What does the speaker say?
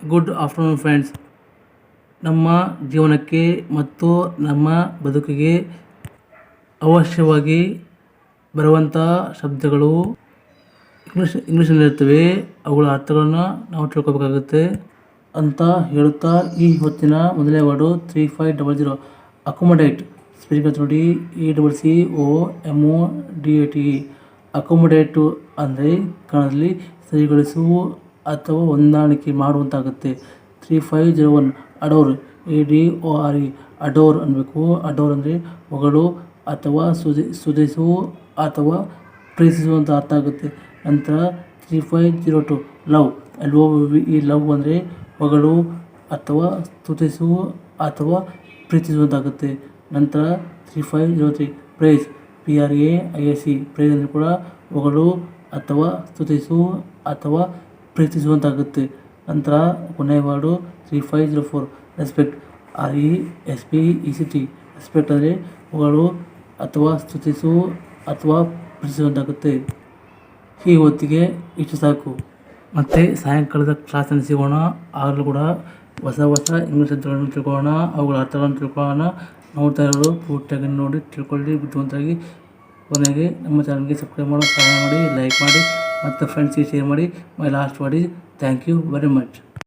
Good afternoon friends ನಮ್ಮ ಜೀವನಕ್ಕೆ ಮತ್ತು ನಮ್ಮ ಬದುಕಿಗೆ ಅವಶ್ಯವಾಗಿ ಬರುವಂಥ ಶಬ್ದಗಳು ಇಂಗ್ಲೀಷ್ ಇಂಗ್ಲೀಷಲ್ಲಿರ್ತವೆ ಅವುಗಳ ಅರ್ಥಗಳನ್ನು ನಾವು ತಿಳ್ಕೊಬೇಕಾಗುತ್ತೆ ಅಂತ ಹೇಳುತ್ತಾ ಈ ಹೊತ್ತಿನ ಮೊದಲನೇ word three five double zero accommodate speaker ನೋಡಿ E double C O M O D A T accommodate ಅಂದರೆ ಕನ್ನಡದಲ್ಲಿ ಸರಿಗೊಳಿಸು ಅಥವಾ ಹೊಂದಾಣಿಕೆ ಮಾಡುವಂತಾಗುತ್ತೆ. Three five zero one adore A D O R E adore ಅನ್ನಬೇಕು ಅಡೋರ್ ಅಂದರೆ ಹೊಗಳು ಅಥವಾ ಸುಧಿ ಸುಧಿಸು ಅಥವಾ ಪ್ರೀತಿಸುವಂಥ ಅರ್ಥ ಆಗುತ್ತೆ. ನಂತರ three five zero two love L O V E love ಅಂದರೆ ಹೊಗಳು ಅಥವಾ ಸ್ತುತಿಸು ಅಥವಾ ಪ್ರೀತಿಸುವಂತಾಗುತ್ತೆ ನಂತರ three five zero three praise P R A I A C praise ಅಂದರೆ ಕೂಡ ಹೊಗಳು ಅಥವಾ ಸ್ತುತಿಸು ಅಥವಾ ಪ್ರೀತಿಸುವಂತಾಗುತ್ತೆ. ನಂತರ ಕೊನೆಯ word three five zero four. Respect. R E, S P, E C T. Respect ಅಂದರೆ ಅವುಗಳು ಅಥವಾ ಸ್ತುತಿಸು ಅಥವಾ ಪ್ರೀತಿಸುವಂತಾಗುತ್ತೆ. ಈ ಹೊತ್ತಿಗೆ ಇಷ್ಟು ಸಾಕು. ಮತ್ತು ಸಾಯಂಕಾಲದ ಕ್ಲಾಸನ್ನು ಸಿಗೋಣ. ಆಗಲೂ ಕೂಡ ಹೊಸ ಹೊಸ ಇಂಗ್ಲೀಷ್ ಶಬ್ದಗಳನ್ನು ತಿಳ್ಕೊಳ್ಳೋಣ. ಅವುಗಳ ಅರ್ಥಗಳನ್ನು ತಿಳ್ಕೊಳ್ಳೋಣ. ನೋಡ್ತಾ ಇರೋದು ಪೂರ್ತಿಯಾಗಿ ನೋಡಿ ತಿಳ್ಕೊಳ್ಳಿ. ಬುದ್ಧಿವಂತರಾಗಿ ಕೊನೆಗೆ ನಮ್ಮ ಚಾನಲ್ಗೆ ಸಬ್ಸ್ಕ್ರೈಬ್ ಮಾಡೋ ಸಹಾಯ ಮಾಡಿ ಲೈಕ್ ಮಾಡಿ. ಮತ್ತು ಫ್ರೆಂಡ್ಸ್ಗೆ ಶೇರ್ ಮಾಡಿ ಮೈ ಲಾಸ್ಟ್ ಮಾಡಿ ಥ್ಯಾಂಕ್ ಯು ವೆರಿ ಮಚ್